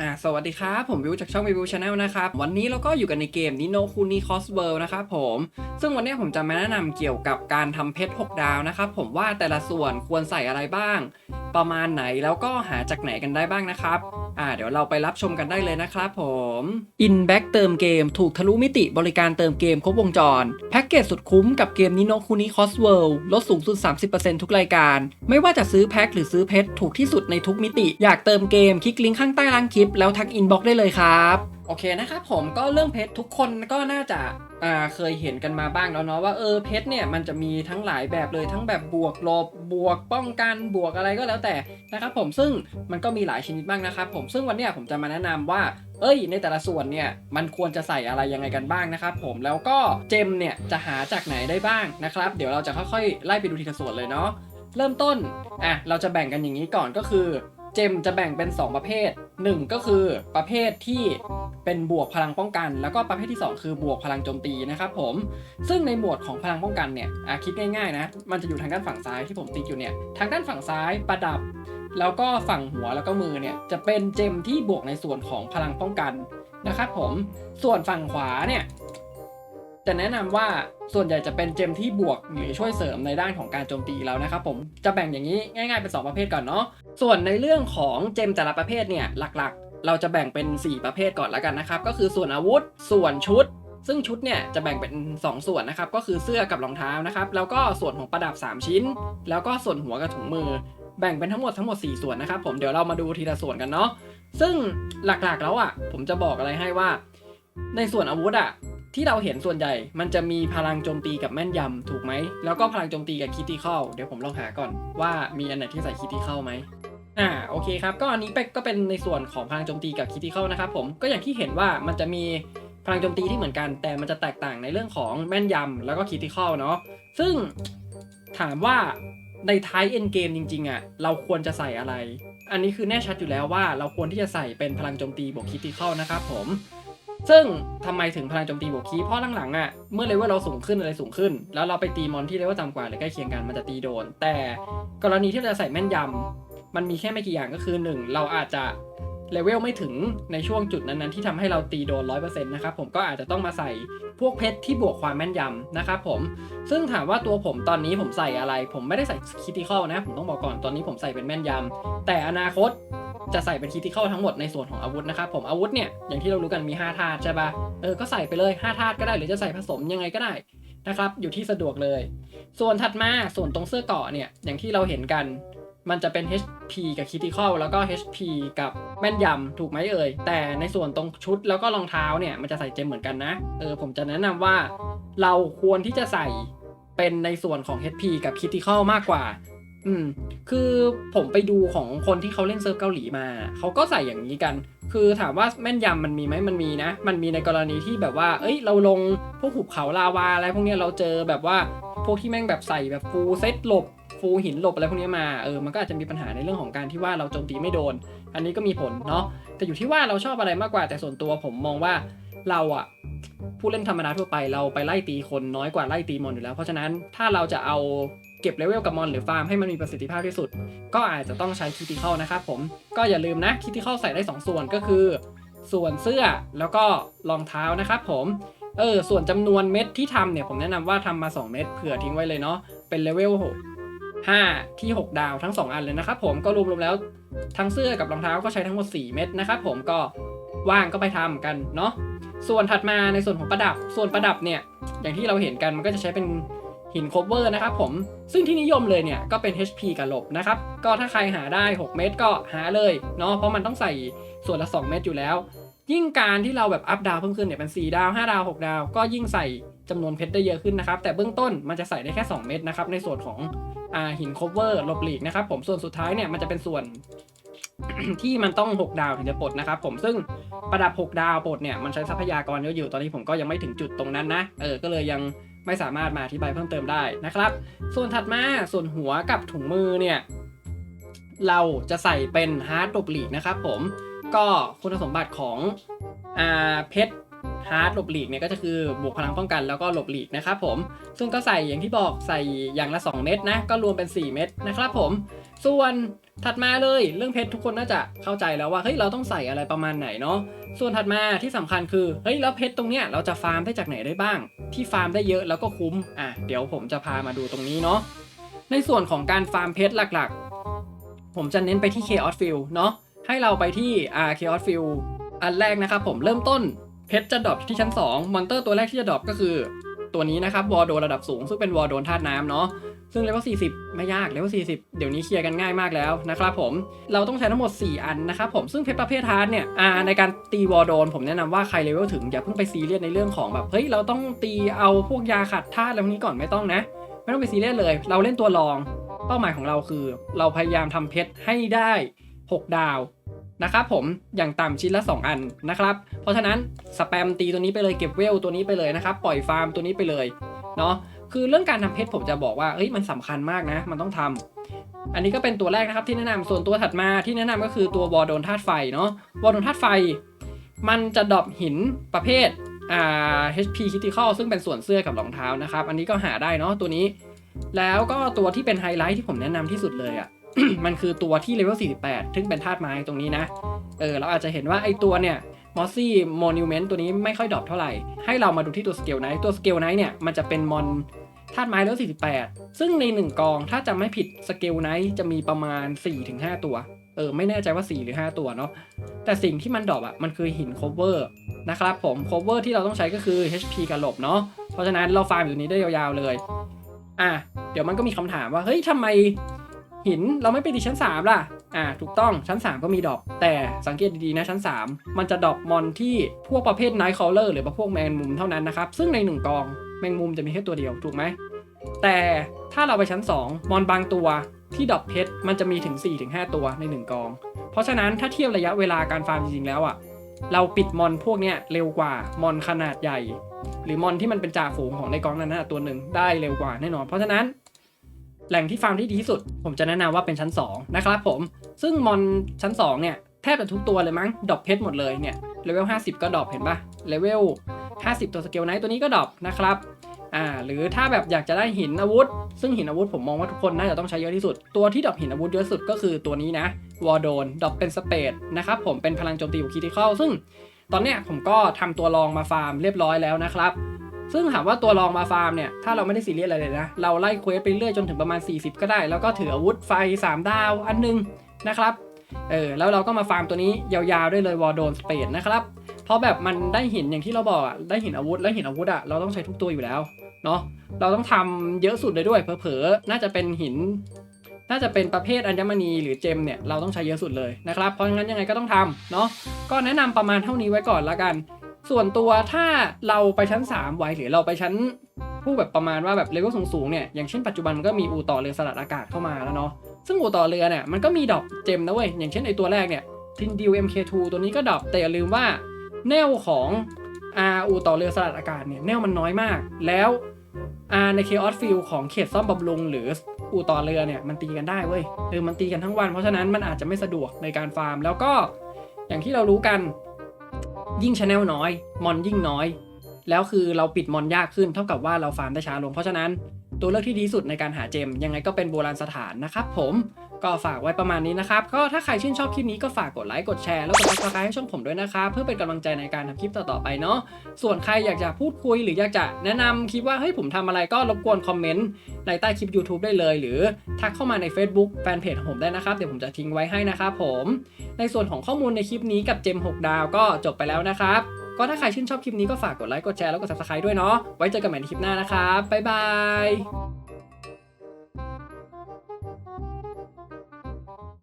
อ่าสวัสดีครับ ผมวิวจากช่องวิวชาแนลนะครับ วันนี้เราก็อยู่กันในเกมนิโนคูนีคอสเวิร์นะครับผม ซึ่งวันนี้ผมจะมาแนะนำเกี่ยวกับการทำเพชร 6 ดาวนะครับผมว่าแต่ละส่วนควรใส่อะไรบ้าง ประมาณไหนแล้วก็หาจากไหนกันได้บ้างนะครับอ่าเดี๋ยวเราไปรับชมกันได้เลยนะครับผม Inback เติมเกมถูกทะลุมิติบริการเติมเกมครบวงจร แพ็กเกจสุดคุ้มกับเกมนิโนคูนีคอสเวิลด์ลดสูงสุด 30%ทุกรายการ ไม่ว่าจะซื้อแพ็คหรือซื้อเพชรถูกที่สุดในทุกมิติ อยากเติมเกมคลิกลิงก์ข้างใต้ล่างคลิปแล้วทักอินบ็อกได้เลยครับโอเคนะครับผมก็เรื่องเพชรทุกคนก็น่าจะอ่าเคยเห็นกันมาบ้างแล้วเนาะว่าเออเพชรเนี่ยมันจะมีทั้งหลายแบบเลยทั้งแบบบวกลบบวกป้องกันบวกอะไรก็แล้วแต่นะครับผมซึ่งมันก็มีหลายชนิดบ้างนะครับผมซึ่งวันนี้ผมจะมาแนะนำว่า เอ้ย ในแต่ละส่วนเนี่ยมันควรจะใส่อะไรยังไงกันบ้างนะครับผมแล้วก็เจมเนี่ยจะหาจากไหนได้บ้างนะครับเดี๋ยวเราจะค่อยๆไล่ไปดูทีละส่วนเลยเนาะเริ่มต้นอะเราจะแบ่งกันอย่างนี้ก่อนก็คือ จมจะแบ่งเป็น 2 ประเภท 1 ก็คือประเภทที่เป็นบวกพลังป้องกัน แล้วก็ประเภทที่ 2 คือบวกพลังโจมตีนะครับผม ซึ่งในหมวดของพลังป้องกันเนี่ยคิดง่ายๆนะ มันจะอยู่ทางด้านฝั่งซ้ายที่ผมติ๊กอยู่เนี่ย ทางด้านฝั่งซ้ายประดับ แล้วก็ฝั่งหัวแล้วก็มือเนี่ยจะเป็นเจมที่บวกในส่วนของพลังป้องกันนะครับผม ส่วนฝั่งขวาเนี่ย จะแนะนำว่าส่วนใหญ่จะเป็นเจมที่บวกหรือช่วยเสริมในด้านของการโจมตีแล้วนะครับผมจะแบ่งอย่างนี้ง่ายๆเป็น 2 ประเภทก่อนเนาะส่วนในเรื่องของเจมแต่ละประเภทเนี่ยหลักๆ เราจะแบ่งเป็น 4 ประเภทก่อนแล้วกันนะครับก็คือส่วนอาวุธ ส่วนชุด ซึ่งชุดเนี่ยจะแบ่งเป็น 2 ส่วนนะครับก็คือเสื้อกับรองเท้านะครับแล้วก็ส่วนของประดับ 3 ชิ้น แล้วก็ส่วนหัวกับถุงมือ แบ่งเป็นทั้งหมดทั้งหมด 4 ส่วนนะครับผมเดี๋ยวเรามาดูทีละส่วนกันเนาะซึ่งหลักๆแล้วอะผมจะบอกอะไรให้ว่า ในส่วนอาวุธอะ ที่เราเห็นส่วนใหญ่ มันจะมีพลังโจมตีกับแม่นยำถูกไหม แล้วก็พลังโจมตีกับคิติคอลเดี๋ยวผมลองหาก่อนว่ามีอันไหนที่ใส่คิติคอลไหมอ่าโอเคครับ ก็อันนี้เป็กก็เป็นในส่วนของพลังโจมตีกับคิติคอลนะครับผมก็อย่างที่เห็นว่ามันจะมีพลังโจมตีที่เหมือนกัน แต่มันจะแตกต่างในเรื่องของแม่นยำแล้วก็คิติคอลเนาะซึ่งถามว่าในท้ายเอ็นเกมจริงๆอะเราควรจะใส่อะไร อันนี้คือแน่ชัดอยู่แล้วว่าเราควรที่จะใส่เป็นพลังโจมตีบวกคิติคอลนะครับผม ซึ่งทำไมถึงพลังโจมตีบวกคีเพราะหลังๆอะเมื่อเลเวลเราสูงขึ้นอะไรสูงขึ้น แล้วเราไปตีมอนที่เลเวลต่ำกว่าหรือใกล้เคียงกันมันจะตีโดน แต่กรณีที่เราจะใส่แม่นยำมันมีแค่ไม่กี่อย่างก็คือ 1 เราอาจจะเลเวลไม่ถึงในช่วงจุดนั้นๆ ที่ทำให้เราตีโดน 100%นะครับผมก็อาจจะต้องมาใส่พวกเพชรที่บวกความแม่นยำนะครับผม ซึ่งถามว่าตัวผมตอนนี้ผมใส่อะไร ผมไม่ได้ใส่คิติคอลนะ ผมต้องบอกก่อนตอนนี้ผมใส่เป็นแม่นยำแต่อนาคต จะใส่เป็นคิติคอลทั้งหมดในส่วนของอาวุธนะครับผมอาวุธเนี่ยอย่างที่เรารู้กันมี 5 ธาตุใช่ปะเออก็ใส่ไปเลย5ธาตุก็ได้หรือจะใส่ผสมยังไงก็ได้นะครับอยู่ที่สะดวกเลย ส่วนถัดมาส่วนตรงเสื้อเกาะเนี่ยอย่างที่เราเห็นกันมันจะเป็น HP กับ Critical แล้วก็ HP กับแม่นยำถูกไหมเอ่ย แต่ในส่วนตรงชุดแล้วก็รองเท้าเนี่ย มันจะใส่เจมเหมือนกันนะ เออผมจะแนะนำว่า เราควรที่จะใส่เป็นในส่วนของ HP กับ Critical มากกว่า อืม คือผมไปดูของคนที่เขาเล่นเซิร์ฟเกาหลีมา เขาก็ใส่อย่างนี้กัน คือถามว่าแม่นยำมันมีไหมมันมีนะ มันมีในกรณีที่แบบว่า เอ้ย เราลงพวกหุบเขาลาวาอะไรพวกเนี้ยเราเจอแบบว่าพวกที่แม่งแบบใส่แบบฟูเซตหลบฟูหินหลบอะไรพวกนี้มา เออ มันก็อาจจะมีปัญหาในเรื่องของการที่ว่าเราโจมตีไม่โดน อันนี้ก็มีผลเนาะ แต่อยู่ที่ว่าเราชอบอะไรมากกว่า แต่ส่วนตัวผมมองว่าเราอะผู้เล่นธรรมดาทั่วไปเราไปไล่ตีคนน้อยกว่าไล่ตีมอนอยู่แล้ว เพราะฉะนั้นถ้าเราจะเอา เก็บเลเวลกับมอนหรือฟาร์มให้มันมีประสิทธิภาพที่สุด ก็อาจจะต้องใช้คิติคอลนะครับผมก็อย่าลืมนะคิติคอลใส่ได้ 2 ส่วนก็คือ ส่วนเสื้อแล้วก็รองเท้านะครับผมเออส่วนจำนวนเม็ดที่ทำเนี่ยผมแนะนำว่าทำมา 2 เม็ดเผื่อทิ้งไว้เลยเนาะเป็นเลเวล5ที่ 6 ดาวทั้ง 2 อันเลยนะครับผมก็รวมๆแล้วทั้งเสื้อกับรองเท้าก็ใช้ทั้งหมด 4 เม็ดนะครับผมก็ว่างก็ไปทำกันเนาะส่วนถัดมาในส่วนของประดับ ส่วนประดับเนี่ยอย่างที่เราเห็นกันมันก็จะใช้เป็น หินโคเวอร์นะครับผมซึ่งที่นิยมเลยเนี่ยก็เป็น HP กับหลบนะครับ ก็ถ้าใครหาได้ 6 เม็ดก็หาเลยเนาะเพราะมันต้องใส่ส่วนละ 2 เม็ดอยู่แล้ว ยิ่งการที่เราแบบอัพดาวเพิ่มขึ้นเนี่ยเป็น4ดาว5ดาว6ดาว ก็ยิ่งใส่จำนวนเพชรได้เยอะขึ้นนะครับ แต่เบื้องต้นมันจะใส่ได้แค่ 2 เม็ดนะครับในส่วนของอ่าหินโคเวอร์หลบหลีกนะครับผมส่วนสุดท้ายเนี่ยมันจะเป็นส่วนที่มันต้อง 6 ดาวถึงจะปลดนะครับผมซึ่งประดับ 6 ดาวปลดเนี่ยมันใช้ทรัพยากรเยอะอยู่ตอนนี้ผมก็ยังไม่ถึงจุดตรงนั้นนะเออก็เลยยัง ไม่สามารถมาอธิบายเพิ่มเติมได้นะครับ ส่วนถัดมาส่วนหัวกับถุงมือเนี่ยเราจะใส่เป็นฮาร์ดดบลีกนะครับผมก็คุณสมบัติของอเพชร ฮาร์ดหลบหลีกเนี่ยก็จะคือบวกพลังป้องกันแล้วก็หลบหลีกนะครับผมซึ่งก็ใส่อย่างที่บอกใส่อย่างละ 2 เม็ดนะก็รวมเป็น 4 เม็ดนะครับผม ส่วนถัดมาเลยเรื่องเพชรทุกคนน่าจะเข้าใจแล้วว่าเฮ้ยเราต้องใส่อะไรประมาณไหนเนาะส่วนถัดมาที่สำคัญคือเฮ้ยแล้วเพชรตรงเนี้ยเราจะฟาร์มได้จากไหนได้บ้าง ที่ฟาร์มได้เยอะแล้วก็คุ้มอะเดี๋ยวผมจะพามาดูตรงนี้เนาะในส่วนของการฟาร์มเพชรหลักๆ ผมจะเน้นไปที่ Chaos Field เนาะให้เราไปที่อ่า Chaos Field อันแรกนะครับผมเริ่มต้น เพชรจะดรอปที่ชั้น2มอนเตอร์ตัวแรกที่จะดรอปก็คือ ตัวนี้นะครับวอร์โดระดับสูง ซึ่งเป็นวอร์โดนธาตุน้ำเนาะซึ่งเลเวล40 ไม่ยากเลเวล40 เดี๋ยวนี้เคลียร์กันง่ายมากแล้วนะครับผมเราต้องใช้ทั้งหมด 4 อันนะครับผมซึ่งเพชรประเภทฮาร์ดเนี่ยอ่าในการตีวอร์โดน ผมแนะนำว่าใครเลเวลถึงอย่าเพิ่งไปซีเรียสในเรื่องของแบบเฮ้ยเราต้องตีเอาพวกยาขัดธาตุอะไรพวกนี้ก่อนไม่ต้องนะ ไม่ต้องไปซีเรียสเลย เราเล่นตัวรอง เป้าหมายของเราคือ เราพยายามทำเพชรให้ได้ 6 ดาว นะครับผมอย่างต่ำชิ้นละ 2 อันนะครับ เพราะฉะนั้นสแปมตีตัวนี้ไปเลยเก็บเวลตัวนี้ไปเลยนะครับปล่อยฟาร์มตัวนี้ไปเลยเนาะคือเรื่องการทำเพชรผมจะบอกว่าเฮ้ยมันสำคัญมากนะ มันต้องทำอันนี้ก็เป็นตัวแรกนะครับที่แนะนำส่วนตัวถัดมาที่แนะนำก็คือตัววอลโดนธาตุไฟเนาะวอลโดนธาตุไฟ มันจะดรอปหินประเภทอ่า HP Critical ซึ่งเป็นส่วนเสื้อกับรองเท้านะครับ อันนี้ก็หาได้เนาะตัวนี้ แล้วก็ตัวที่เป็นไฮไลท์ที่ผมแนะนำที่สุดเลยอะ่ะ มันคือตัวที่เลเวล 48 ซึ่งเป็นธาตุไม้ตรงนี้นะ เออ เราอาจจะเห็นว่าไอตัวเนี่ยมอสซี่โมนิวเมนต์ตัวนี้ไม่ค่อยดรอปเท่าไหร่ ให้เรามาดูที่ตัวสเกลไนท์ตัวสเกลไนท์เนี่ย มันจะเป็นมอนธาตุไม้เลเวล 48 ซึ่งใน 1 กองถ้าจำไม่ผิดสเกลไนท์จะมีประมาณ 4-5 ตัว เออ ไม่แน่ใจว่า 4 หรือ 5 ตัวเนาะ แต่สิ่งที่มันดรอปอะ มันคือหินโคเวอร์นะครับผม โคเวอร์ที่เราต้องใช้ก็คือ HP กับหลบเนาะ เพราะฉะนั้นเราฟาร์มอยู่นี้ได้ยาวๆเลย อะ เดี๋ยวมันก็มีคำถามว่า เฮ้ยทำไม หินเราไม่ไปดีชั้น 3 ล่ะ อ่า ถูกต้องชั้น 3 ก็มีดอปแต่สังเกตดีๆนะชั้น 3 มันจะดอปมอนที่พวกประเภทไนท์คอลเลอร์หรือพวกแมงมุมเท่านั้นนะครับ ซึ่งใน 1 กองแมงมุมจะมีแค่ตัวเดียวถูกไหม แต่ถ้าเราไปชั้น 2 มอนบางตัวที่ดอปเพชรมันจะมีถึง 4-5 ตัวใน 1 กอง เพราะฉะนั้นถ้าเทียบระยะเวลาการฟาร์มจริงๆแล้วอะเราปิดมอนพวกเนี้ยเร็วกว่ามอนขนาดใหญ่ หรือมอนที่มันเป็นจ่าฝูงของในกองนั้นนะตัวหนึ่งได้เร็วกว่าแน่นอน เพราะฉะนั้น แหล่งที่ฟาร์มที่ดีที่สุด ผมจะแนะนำว่าเป็นชั้น 2 นะครับผม ซึ่งมอนชั้น 2 เนี่ย แทบจะทุกตัวเลยมั้ง ดรอปเพชรหมดเลยเนี่ย เลเวล 50 ก็ดรอปเห็นปะเลเวล 50 ตัวสเกลไนท์ตัวนี้ก็ดรอปนะครับอ่าหรือถ้าแบบอยากจะได้หินอาวุธ ซึ่งหินอาวุธผมมองว่าทุกคนน่าจะต้องใช้เยอะที่สุด ตัวที่ดรอปหินอาวุธเยอะสุดก็คือตัวนี้นะวอร์โดนดรอปเป็นสเปดนะครับผมเป็นพลังโจมตีของคิติคอลซึ่งตอนเนี้ยผมก็ทำตัวรองมาฟาร์มเรียบร้อยแล้วนะครับ ซึ่งถามว่าตัวรองมาฟาร์มเนี่ยถ้าเราไม่ได้ซีเรียสอะไรเลยนะ เราไล่เควสไปเรื่อยจนถึงประมาณ 40 ก็ได้ แล้วก็ถืออาวุธไฟ 3 ดาวอันหนึงนะครับเออแล้วเราก็มาฟาร์มตัวนี้ยาวๆได้เลยวอร์โดนสเปดนะครับเพราะแบบมันได้หินอย่างที่เราบอกอะได้หินอาวุธแล้หินอาวุธอะเราต้องใช้ทุกตัวอยู่แล้วเนาะเราต้องทำเยอะสุดเลยด้วยเผลอๆน่าจะเป็นหิน น่าจะเป็นประเภทอัญมณีหรือเจมเนี่ยเราต้องใช้เยอะสุดเลยนะครับเพราะงั้นยังไงก็ต้องทำเนาะก็แนะนำประมาณเท่านี้ไว้ก่อนละกัน ส่วนตัวถ้าเราไปชั้น 3 ไว้หรือเราไปชั้นผู้แบบประมาณว่าแบบเลเวลสูงๆเนี่ยอย่างเช่นปัจจุบันมันก็มีอู่ต่อเรือสลัดอากาศเข้ามาแล้วเนาะซึ่งอู่ต่อเรือเนี่ยมันก็มีดอปเจมนะเว้ยอย่างเช่นไอตัวแรกเนี่ยทินดิว MK2 ตัวนี้ก็ดอปแต่อย่าลืมว่าแนวของอาอู่ต่อเรือสลัดอากาศเนี่ยแนวมันน้อยมาก แล้วอาใน Chaos Field ของเขตซ่อมบำรุงหรืออู่ต่อเรือเนี่ยมันตีกันได้เว้ยเออมันตีกันทั้งวันเพราะฉะนั้นมันอาจจะไม่สะดวกในการฟาร์ม แล้วก็อย่างที่เรารู้กัน ยิ่งชแนลน้อย มอนยิ่งน้อย แล้วคือเราปิดมอนยากขึ้นเท่ากับว่าเราฟาร์มได้ช้าลง เพราะฉะนั้น ตัวเลือกที่ดีสุดในการหาเจมยังไงก็เป็นโบราณสถานนะครับผมก็ฝากไว้ประมาณนี้นะครับ ก็ถ้าใครชื่นชอบคลิปนี้ก็ฝากกดไลค์กดแชร์แล้วกดติดตามให้ช่องผมด้วยนะครับเพื่อเป็นกำลังใจในการทำคลิปต่อๆไปเนาะส่วนใครอยากจะพูดคุยหรืออยากจะแนะนำคลิปว่าเฮ้ยผมทำอะไรก็รบกวนคอมเมนต์ในใต้คลิป YouTube ได้เลย หรือทักเข้ามาใน Facebook แฟนเพจของผมได้นะครับเดี๋ยวผมจะทิ้งไว้ให้นะครับผม ในส่วนของข้อมูลในคลิปนี้กับเจม6ดาวก็จบไปแล้วนะครับ ก็ถ้าใครชื่นชอบคลิปนี้ก็ฝากกดไลค์กดแชร์แล้วกด subscribe ด้วยเนาะไว้เจอกันใหม่ในคลิปหน้านะครับบ๊ายบาย